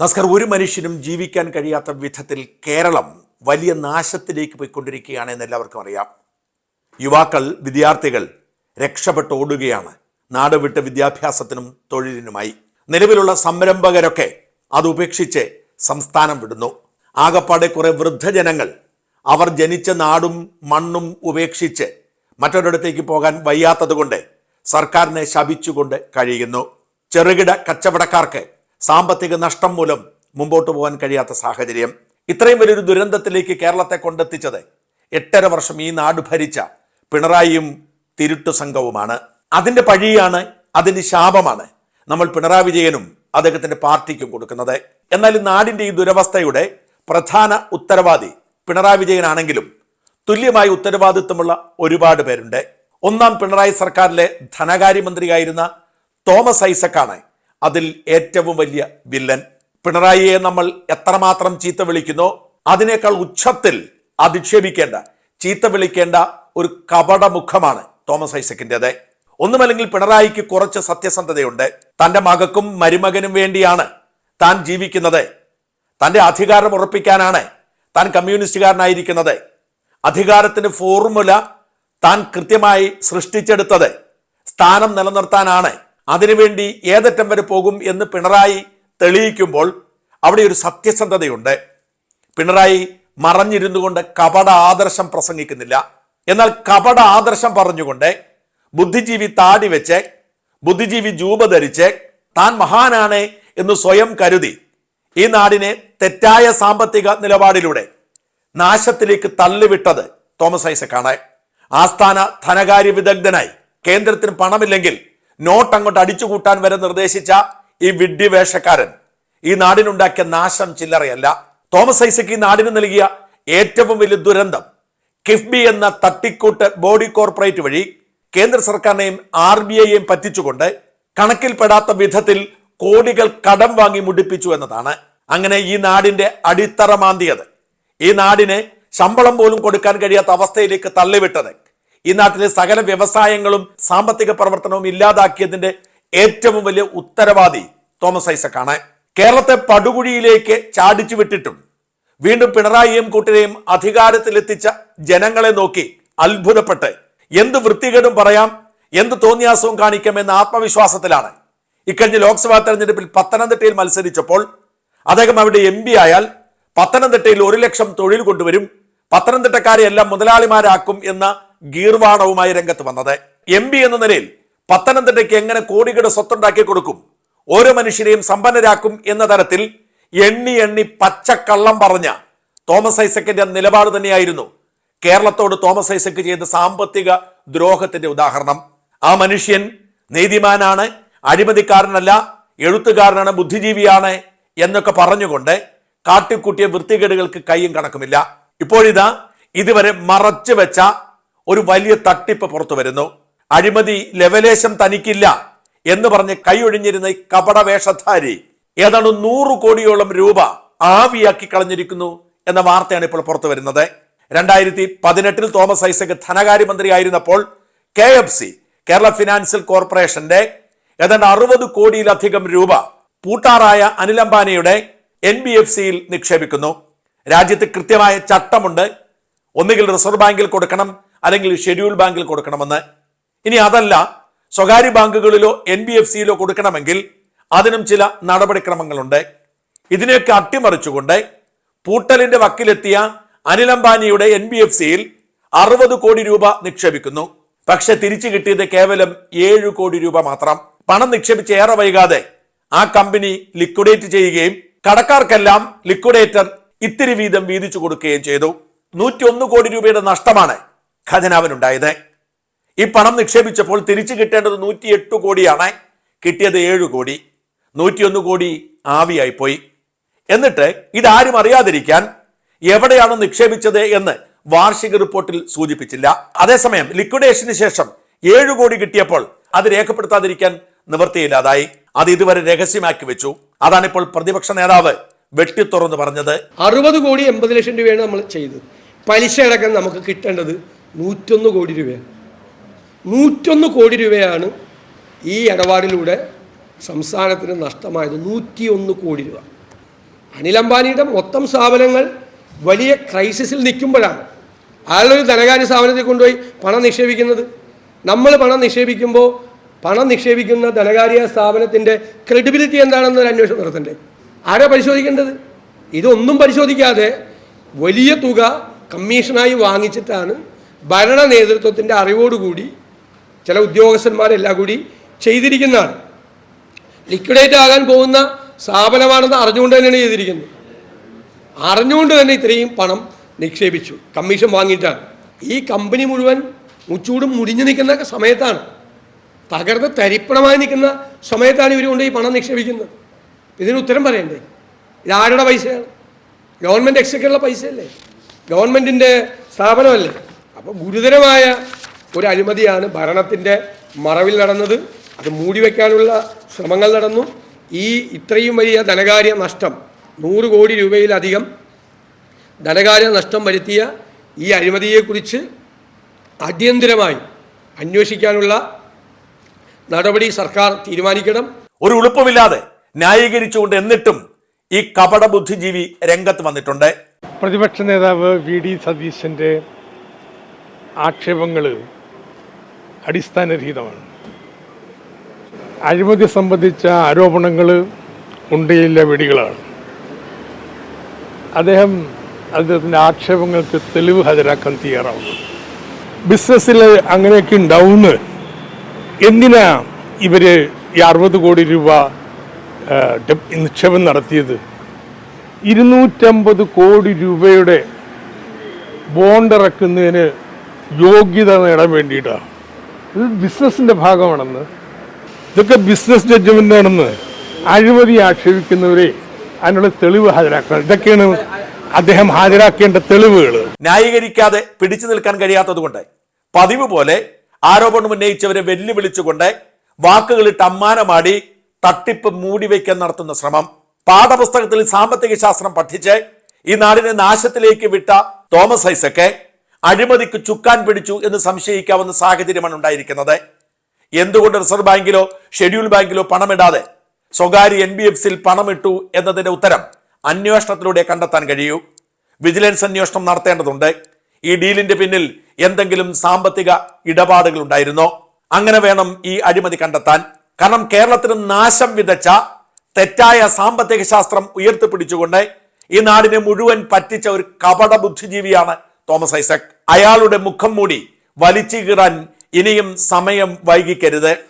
നസ്കർ ഒരു മനുഷ്യനും ജീവിക്കാൻ കഴിയാത്ത വിധത്തിൽ കേരളം വലിയ നാശത്തിലേക്ക് പോയിക്കൊണ്ടിരിക്കുകയാണ് എന്ന് എല്ലാവർക്കും അറിയാം. യുവാക്കൾ വിദ്യാർത്ഥികൾ രക്ഷപ്പെട്ട് ഓടുകയാണ് നാട് വിട്ട് വിദ്യാഭ്യാസത്തിനും തൊഴിലിനുമായി. നിലവിലുള്ള സംരംഭകരൊക്കെ അത് ഉപേക്ഷിച്ച് സംസ്ഥാനം വിടുന്നു. ആകപ്പാടെ കുറേ വൃദ്ധജനങ്ങൾ അവർ ജനിച്ച നാടും മണ്ണും ഉപേക്ഷിച്ച് മറ്റൊരിടത്തേക്ക് പോകാൻ വയ്യാത്തതുകൊണ്ട് സർക്കാരിനെ ശപിച്ചുകൊണ്ട് കഴിയുന്നു. ചെറുകിട കച്ചവടക്കാർക്ക് സാമ്പത്തിക നഷ്ടം മൂലം മുമ്പോട്ട് പോകാൻ കഴിയാത്ത സാഹചര്യം. ഇത്രയും വലിയൊരു ദുരന്തത്തിലേക്ക് കേരളത്തെ കൊണ്ടെത്തിച്ചത് എട്ടര വർഷം ഈ നാട് ഭരിച്ച പിണറായിയും തിരുട്ടു സംഘവുമാണ്. അതിന്റെ പഴിയാണ് അതിന്റെ ശാപമാണ് നമ്മൾ പിണറായി വിജയനും അദ്ദേഹത്തിന്റെ പാർട്ടിക്കും കൊടുക്കുന്നത്. എന്നാൽ ഈ നാടിന്റെ ഈ ദുരവസ്ഥയുടെ പ്രധാന ഉത്തരവാദി പിണറായി വിജയനാണെങ്കിലും തുല്യമായ ഉത്തരവാദിത്വമുള്ള ഒരുപാട് പേരുണ്ട്. ഒന്നാം പിണറായി സർക്കാരിലെ ധനകാര്യമന്ത്രിയായിരുന്ന തോമസ് ഐസക്കാണ് അതിൽ ഏറ്റവും വലിയ വില്ലൻ. പിണറായിയെ നമ്മൾ എത്രമാത്രം ചീത്ത വിളിക്കുന്നു അതിനേക്കാൾ ഉച്ചത്തിൽ അധിക്ഷേപിക്കേണ്ട ചീത്ത വിളിക്കേണ്ട ഒരു കപടമുഖമാണ് തോമസ് ഐസക്കിന്റെത്. ഒന്നുമല്ലെങ്കിൽ പിണറായിക്ക് കുറച്ച് സത്യസന്ധതയുണ്ട്. തന്റെ മകക്കും മരുമകനും വേണ്ടിയാണ് താൻ ജീവിക്കുന്നത്. തന്റെ അധികാരം ഉറപ്പിക്കാനാണ് താൻ കമ്മ്യൂണിസ്റ്റുകാരനായിരിക്കുന്നത്. അധികാരത്തിന് ഫോർമുല താൻ കൃത്യമായി സൃഷ്ടിച്ചെടുത്തത്. സ്ഥാനം നിലനിർത്താനാണ് അതിനുവേണ്ടി ഏതറ്റം വരെ പോകും എന്ന് പിണറായി തെളിയിക്കുമ്പോൾ അവിടെ ഒരു സത്യസന്ധതയുണ്ട്. പിണറായി മറഞ്ഞിരുന്നു കൊണ്ട് കപട ആദർശം പ്രസംഗിക്കുന്നില്ല. എന്നാൽ കപട ആദർശം പറഞ്ഞുകൊണ്ട് ബുദ്ധിജീവി താടി വെച്ച് ബുദ്ധിജീവി ജൂപ ധരിച്ച് താൻ മഹാനാണ് എന്ന് സ്വയം കരുതി ഈ നാടിനെ തെറ്റായ സാമ്പത്തിക നിലപാടിലൂടെ നാശത്തിലേക്ക് തള്ളിവിട്ടത് തോമസ് ഐസക്കാണ്. ആസ്ഥാന ധനകാര്യ വിദഗ്ധനായി കേന്ദ്രത്തിന് പണമില്ലെങ്കിൽ നോട്ട് അങ്ങോട്ട് അടിച്ചു കൂട്ടാൻ വരെ നിർദ്ദേശിച്ച ഈ വിഡ്ഢി വേഷക്കാരൻ ഈ നാടിനുണ്ടാക്കിയ നാശം ചില്ലറയല്ല. തോമസ് ഐസക് ഈ നാടിന് നൽകിയ ഏറ്റവും വലിയ ദുരന്തം കിഫ്ബി എന്ന തട്ടിക്കൂട്ട് ബോഡി കോർപ്പറേറ്റ് വഴി കേന്ദ്ര സർക്കാരിനെയും ആർ ബി ഐയെയും പറ്റിച്ചുകൊണ്ട് കണക്കിൽപ്പെടാത്ത വിധത്തിൽ കോടികൾ കടം വാങ്ങി മുടിപ്പിച്ചു എന്നതാണ് അങ്ങനെ ഈ നാടിന്റെ അടിത്തറ മാന്തിയത്. ഈ നാടിനെ ശമ്പളം പോലും കൊടുക്കാൻ കഴിയാത്ത അവസ്ഥയിലേക്ക് തള്ളിവിട്ടത് ഈ നാട്ടിലെ സകല വ്യവസായങ്ങളും സാമ്പത്തിക പ്രവർത്തനവും ഇല്ലാതാക്കിയതിന്റെ ഏറ്റവും വലിയ ഉത്തരവാദി തോമസ് ഐസക്കാണ്. കേരളത്തെ പടുകുഴിയിലേക്ക് ചാടിച്ചു വിട്ടിട്ടും വീണ്ടും പിണറായിയും കൂട്ടരെയും അധികാരത്തിലെത്തിച്ച ജനങ്ങളെ നോക്കി അത്ഭുതപ്പെട്ട് എന്ത് വൃത്തികേടും പറയാം എന്ത് തോന്നിയാസവും കാണിക്കാമെന്ന ആത്മവിശ്വാസത്തിലാണ്. ഇക്കഴിഞ്ഞ ലോക്സഭാ തെരഞ്ഞെടുപ്പിൽ പത്തനംതിട്ടയിൽ മത്സരിച്ചപ്പോൾ അദ്ദേഹം അവിടെ എം പി ആയാൽ പത്തനംതിട്ടയിൽ ഒരു ലക്ഷം തൊഴിൽ കൊണ്ടുവരും പത്തനംതിട്ടക്കാരെ എല്ലാം മുതലാളിമാരാക്കും എന്ന ഗീർവാണവുമായി രംഗത്ത് വന്നത്. എം പി എന്ന നിലയിൽ പത്തനംതിട്ടയ്ക്ക് എങ്ങനെ കോടികളുടെ സ്വത്തുണ്ടാക്കി കൊടുക്കും? ഓരോ മനുഷ്യരെയും സമ്പന്നരാക്കും എന്ന തരത്തിൽ എണ്ണി എണ്ണി പച്ചക്കള്ളം പറഞ്ഞ തോമസ് ഐസക്കിന്റെ നിലപാട് തന്നെയായിരുന്നു കേരളത്തോട് തോമസ് ഐസക്ക് ചെയ്ത സാമ്പത്തിക ദ്രോഹത്തിന്റെ ഉദാഹരണം. ആ മനുഷ്യൻ നീതിമാനാണ് അഴിമതിക്കാരനല്ല എഴുത്തുകാരനാണ് ബുദ്ധിജീവിയാണ് എന്നൊക്കെ പറഞ്ഞുകൊണ്ട് കാട്ടിക്കൂട്ടിയ വൃത്തികേടുകൾക്ക് കൈയും കണക്കുമില്ല. ഇപ്പോഴിതാ ഇതുവരെ മറച്ചു വെച്ച ഒരു വലിയ തട്ടിപ്പ് പുറത്തു വരുന്നു. അഴിമതി ലെവലേശം തനിക്കില്ല എന്ന് പറഞ്ഞ് കൈയൊഴിഞ്ഞിരുന്ന ഈ കപട വേഷധാരി ഏതാണ്ട് നൂറ് കോടിയോളം രൂപ ആവിയാക്കി കളഞ്ഞിരിക്കുന്നു എന്ന വാർത്തയാണ് ഇപ്പോൾ പുറത്തു വരുന്നത്. രണ്ടായിരത്തി പതിനെട്ടിൽ Thomas Isaac ധനകാര്യമന്ത്രിയായിരുന്നപ്പോൾ K F C Kerala financial കോർപ്പറേഷന്റെ ഏതാണ്ട് അറുപത് കോടിയിലധികം രൂപ പൂട്ടാറായ അനിൽ അംബാനിയുടെ എൻ ബി എഫ് സിയിൽ നിക്ഷേപിക്കുന്നു. രാജ്യത്ത് കൃത്യമായ ചട്ടമുണ്ട്. ഒന്നുകിൽ റിസർവ് ബാങ്കിൽ കൊടുക്കണം അല്ലെങ്കിൽ ഷെഡ്യൂൾ ബാങ്കിൽ കൊടുക്കണമെന്ന്. ഇനി അതല്ല സ്വകാര്യ ബാങ്കുകളിലോ എൻ ബി എഫ് സിയിലോ കൊടുക്കണമെങ്കിൽ അതിനും ചില നടപടിക്രമങ്ങളുണ്ട്. ഇതിനെയൊക്കെ അട്ടിമറിച്ചുകൊണ്ട് പൂട്ടലിന്റെ വക്കിലെത്തിയ അനിൽ അംബാനിയുടെ എൻ ബി എഫ് സിയിൽ അറുപത് കോടി രൂപ നിക്ഷേപിക്കുന്നു. പക്ഷെ തിരിച്ചു കിട്ടിയത് കേവലം ഏഴ് കോടി രൂപ മാത്രം. പണം നിക്ഷേപിച്ച് ഏറെ വൈകാതെ ആ കമ്പനി ലിക്വിഡേറ്റ് ചെയ്യുകയും കടക്കാർക്കെല്ലാം ലിക്വിഡേറ്റർ ഇത്തിരി വീതം വീതിച്ചു കൊടുക്കുകയും ചെയ്തു. നൂറ്റി കോടി രൂപയുടെ നഷ്ടമാണ് ഖജനാവിനുണ്ടായത്. ഈ പണം നിക്ഷേപിച്ചപ്പോൾ തിരിച്ചു കിട്ടേണ്ടത് നൂറ്റി എട്ട് കോടിയാണ്. കിട്ടിയത് ഏഴ് കോടി. നൂറ്റിയൊന്ന് കോടി ആവിയായി പോയി എന്നിട്ട് ഇതാരും അറിയാതിരിക്കാൻ എവിടെയാണ് നിക്ഷേപിച്ചത് എന്ന് വാർഷിക റിപ്പോർട്ടിൽ സൂചിപ്പിച്ചില്ല. അതേസമയം ലിക്വിഡേഷന് ശേഷം ഏഴ് കോടി കിട്ടിയപ്പോൾ അത് രേഖപ്പെടുത്താതിരിക്കാൻ നിവൃത്തിയില്ലാതായി. അത് ഇതുവരെ രഹസ്യമാക്കി വെച്ചു. അതാണ് ഇപ്പോൾ പ്രതിപക്ഷ നേതാവ് വെട്ടിത്തുറന്ന് പറഞ്ഞത്. അറുപത് കോടി എൺപത് ലക്ഷം രൂപയാണ് നമ്മൾ ചെയ്തത്. പലിശ അടക്കം നമുക്ക് കിട്ടേണ്ടത് നൂറ്റൊന്ന് കോടി രൂപയാണ് നൂറ്റൊന്ന് കോടി രൂപയാണ് ഈ ഇടപാടിലൂടെ സംസ്ഥാനത്തിന് നഷ്ടമായത്. നൂറ്റിയൊന്ന് കോടി രൂപ. അനിൽ അംബാനിയുടെ മൊത്തം സ്ഥാപനങ്ങൾ വലിയ ക്രൈസിസിൽ നിൽക്കുമ്പോഴാണ്. അയാളൊരു ധനകാര്യ സ്ഥാപനത്തിൽ കൊണ്ടുപോയി പണം നിക്ഷേപിക്കുന്നത്. നമ്മൾ പണം നിക്ഷേപിക്കുമ്പോൾ പണം നിക്ഷേപിക്കുന്ന ധനകാര്യ സ്ഥാപനത്തിന്റെ ക്രെഡിബിലിറ്റി എന്താണെന്ന് ഒരു അന്വേഷണം നടത്തണ്ടേ? ആരാ പരിശോധിക്കേണ്ടത്? ഇതൊന്നും പരിശോധിക്കാതെ വലിയ തുക കമ്മീഷനായി വാങ്ങിച്ചിട്ടാണ് ഭരണ നേതൃത്വത്തിന്റെ അറിവോടുകൂടി ചില ഉദ്യോഗസ്ഥന്മാരെല്ലാം കൂടി ചെയ്തിരിക്കുന്നതാണ്. ലിക്വിഡേറ്റ് ആകാൻ പോകുന്ന സ്ഥാപനമാണെന്ന് അറിഞ്ഞുകൊണ്ട് തന്നെയാണ് ചെയ്തിരിക്കുന്നത്. അറിഞ്ഞുകൊണ്ട് തന്നെ ഇത്രയും പണം നിക്ഷേപിച്ചു. കമ്മീഷൻ വാങ്ങിയിട്ടാണ്. ഈ കമ്പനി മുഴുവൻ മുച്ചൂടും മുടിഞ്ഞു നിൽക്കുന്ന സമയത്താണ്. തകർന്ന് തരിപ്പണമായി നിൽക്കുന്ന സമയത്താണ് ഇവർ കൊണ്ട് ഈ പണം നിക്ഷേപിക്കുന്നത്. ഇതിന് ഉത്തരം പറയണ്ടേ? ഇത് ആരുടെ പൈസയാണ്? ഗവൺമെന്റ് എക്സൊക്കെയുള്ള പൈസയല്ലേ? ഗവൺമെന്റിന്റെ സ്ഥാപനമല്ലേ? അപ്പോൾ ഗുരുതരമായ ഒരു അഴിമതിയാണ് ഭരണത്തിന്റെ മറവിൽ നടന്നത്. അത് മൂടിവെക്കാനുള്ള ശ്രമങ്ങൾ നടന്നു. ഈ ഇത്രയും വലിയ ധനകാര്യ നഷ്ടം നൂറ് കോടി രൂപയിലധികം ധനകാര്യ നഷ്ടം വരുത്തിയ ഈ അഴിമതിയെക്കുറിച്ച് അടിയന്തിരമായി അന്വേഷിക്കാനുള്ള നടപടി സർക്കാർ തീരുമാനിക്കണം. ഒരു ഉളുപ്പമില്ലാതെ ന്യായീകരിച്ചുകൊണ്ട് എന്നിട്ടും ഈ കപട ബുദ്ധിജീവി രംഗത്ത് വന്നിട്ടുണ്ട്. പ്രതിപക്ഷ നേതാവ് വി ഡി സതീശന്റെ ആക്ഷേപങ്ങൾ അടിസ്ഥാനരഹിതമാണ്. അഴിമതി സംബന്ധിച്ച ആരോപണങ്ങൾ ഉണ്ടയില്ല വെടികളാണ്. അദ്ദേഹം അദ്ദേഹത്തിന്റെ ആക്ഷേപങ്ങൾക്ക് തെളിവ് ഹാജരാക്കാൻ തയ്യാറാവുന്നു. ബിസിനസ്സിൽ അങ്ങനെയൊക്കെ ഉണ്ടാവുന്ന. എന്തിനാ ഇവർ ഈ അറുപത് കോടി രൂപ നിക്ഷേപം നടത്തിയത്? ഇരുന്നൂറ്റമ്പത് കോടി രൂപയുടെ ബോണ്ട് ഇറക്കുന്നതിന് യോഗ്യത നേടാൻ വേണ്ടിയിട്ടാണ്. ഇത് ബിസിനസിന്റെ ഭാഗമാണെന്ന്. ഇതൊക്കെ ബിസിനസ് ജഡ്ജ്മെന്റ് ആണെന്ന് അഴിമതി ആക്ഷേപിക്കുന്നവരെ അതിനുള്ള തെളിവ് ഹാജരാക്കണം. ഇതൊക്കെയാണ് അദ്ദേഹം ഹാജരാക്കേണ്ട തെളിവുകൾ. ന്യായീകരിക്കാതെ പിടിച്ചു നിൽക്കാൻ കഴിയാത്തതുകൊണ്ട് പതിവ് പോലെ ആരോപണം ഉന്നയിച്ചവരെ വെല്ലുവിളിച്ചുകൊണ്ട് വാക്കുകളിട്ട് അമ്മാനമാടി തട്ടിപ്പ് മൂടിവെക്കാൻ നടത്തുന്ന ശ്രമം. പാഠപുസ്തകത്തിൽ സാമ്പത്തിക ശാസ്ത്രം പഠിച്ച് ഈ നാടിനെ നാശത്തിലേക്ക് വിട്ട തോമസ് ഐസക്ക് അഴിമതിക്ക് ചുക്കാൻ പിടിച്ചു എന്ന് സംശയിക്കാവുന്ന സാഹചര്യമാണ് ഉണ്ടായിരിക്കുന്നത്. എന്തുകൊണ്ട് റിസർവ് ബാങ്കിലോ ഷെഡ്യൂൾ ബാങ്കിലോ പണമിടാതെ സ്വകാര്യ എൻ ബി എഫ് സിയിൽ പണമിട്ടു എന്നതിന്റെ ഉത്തരം അന്വേഷണത്തിലൂടെ കണ്ടെത്താൻ കഴിയൂ. വിജിലൻസ് അന്വേഷണം നടത്തേണ്ടതുണ്ട്. ഈ ഡീലിന്റെ പിന്നിൽ എന്തെങ്കിലും സാമ്പത്തിക ഇടപാടുകൾ ഉണ്ടായിരുന്നോ? അങ്ങനെ വേണം ഈ അഴിമതി കണ്ടെത്താൻ. കാരണം കേരളത്തിന് നാശം വിതച്ച തെറ്റായ സാമ്പത്തിക ശാസ്ത്രം ഉയർത്തിപ്പിടിച്ചുകൊണ്ട് ഈ നാടിനെ മുഴുവൻ പറ്റിച്ച ഒരു കപട ബുദ്ധിജീവിയാണ് തോമസ് ഐസക്. അയാളുടെ മുഖം മൂടി വലിച്ചു കീറാൻ ഇനിയും സമയം വൈകിക്കരുത്.